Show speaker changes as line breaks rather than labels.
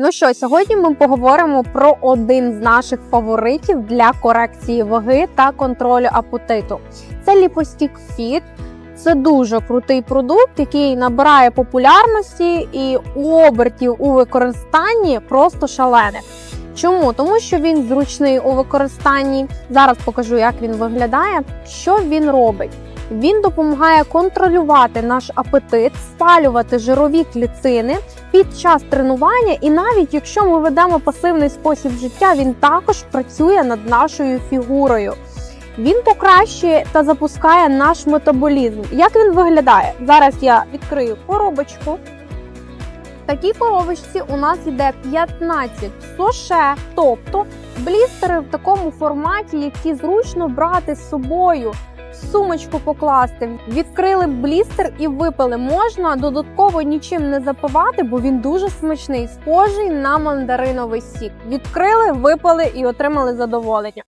Ну що, сьогодні ми поговоримо про один з наших фаворитів для корекції ваги та контролю апетиту. Це Ліпостік Fit. Це дуже крутий продукт, який набирає популярності і обертів у використанні просто шалених. Чому? Тому що він зручний у використанні. Зараз покажу, як він виглядає. Що він робить? Він допомагає контролювати наш апетит, спалювати жирові клітини під час тренування, і навіть якщо ми ведемо пасивний спосіб життя, він також працює над нашою фігурою. Він покращує та запускає наш метаболізм. Як він виглядає? Зараз я відкрию коробочку. Такій коробочці у нас йде 15 соше, тобто блістери в такому форматі, які зручно брати з собою. Сумочку покласти, відкрили блістер і випили. Можна додатково нічим не запивати, бо він дуже смачний, схожий на мандариновий сік. Відкрили, випили і отримали задоволення.